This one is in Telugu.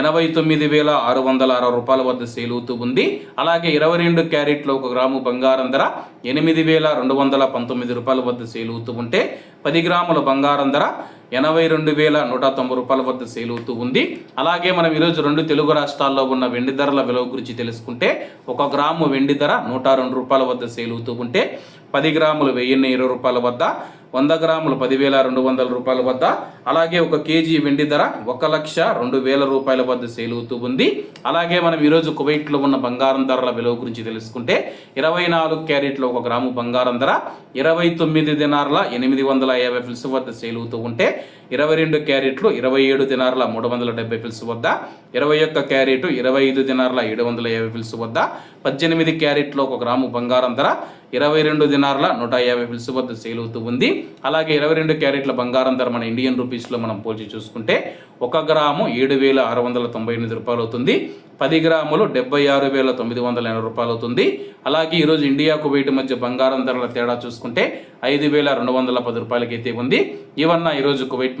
ఎనభై తొమ్మిది వేల ఆరు వందల అరవై రూపాయల వద్ద సేలుతూ ఉంది. అలాగే ఇరవై రెండు క్యారెట్లు ఒక గ్రాము బంగారం ధర ఎనిమిది వేల రెండు వందల పంతొమ్మిది రూపాయల వద్ద సేలుతూ ఉంటే పది గ్రాముల బంగారం ధర ఎనభై రెండు వేల నూట తొంభై రూపాయల వద్ద సేలుతూ ఉంది. అలాగే మనం ఈరోజు రెండు తెలుగు రాష్ట్రాల్లో ఉన్న వెండి ధరల విలువ గురించి తెలుసుకుంటే ఒక గ్రాము వెండి ధర నూట రెండు రూపాయల వద్ద సేలుతూ ఉంటే పది గ్రాములు వెయ్యిన్ని ఇరవై రూపాయల వద్ద వంద గ్రాములు పదివేల రెండు వందల రూపాయల వద్ద అలాగే ఒక కేజీ వెండి ధర ఒక లక్ష రెండు వేల రూపాయల వద్ద సేలుతూ ఉంది. అలాగే మనం ఈరోజు కువైట్లో ఉన్న బంగారం ధరల విలువ గురించి తెలుసుకుంటే ఇరవై నాలుగు క్యారెట్లు ఒక గ్రాము బంగారం ధర ఇరవై తొమ్మిది దినార్ల ఎనిమిది వందల యాభై ఫిల్స్ వద్ద సేలుతూ ఉంటే ఇరవై రెండు క్యారెట్లు ఇరవై ఏడు దినార్ల మూడు వందల డెబ్బై ఫిల్స్ వద్ద ఇరవై ఒక్క క్యారెట్ ఇరవై ఐదు దినార్ల ఏడు వందల యాభై ఫిల్స్ వద్ద పద్దెనిమిది క్యారెట్లు ఒక గ్రాము బంగారం ధర ఇరవై రెండు దినార్ల నూట యాభై ఫిల్స్ వద్ద సేల్ అవుతూ ఉంది. అలాగే ఇరవై రెండు క్యారెట్ల బంగారం ధర మన ఇండియన్ రూపీస్లో మనం పోల్చి చూసుకుంటే ఒక గ్రాము ఏడు వేల ఆరు వందల తొంభై ఎనిమిది రూపాయలు అవుతుంది. పది గ్రాములు డెబ్బై ఆరు వేల తొమ్మిది వందల ఎనభై రూపాయలు అవుతుంది. అలాగే ఈరోజు ఇండియా కువైట్ మధ్య బంగారం ధరల తేడా చూసుకుంటే ఐదు వేల రెండు వందల పది రూపాయలకైతే ఉంది. ఇవన్న ఈరోజు కువైట్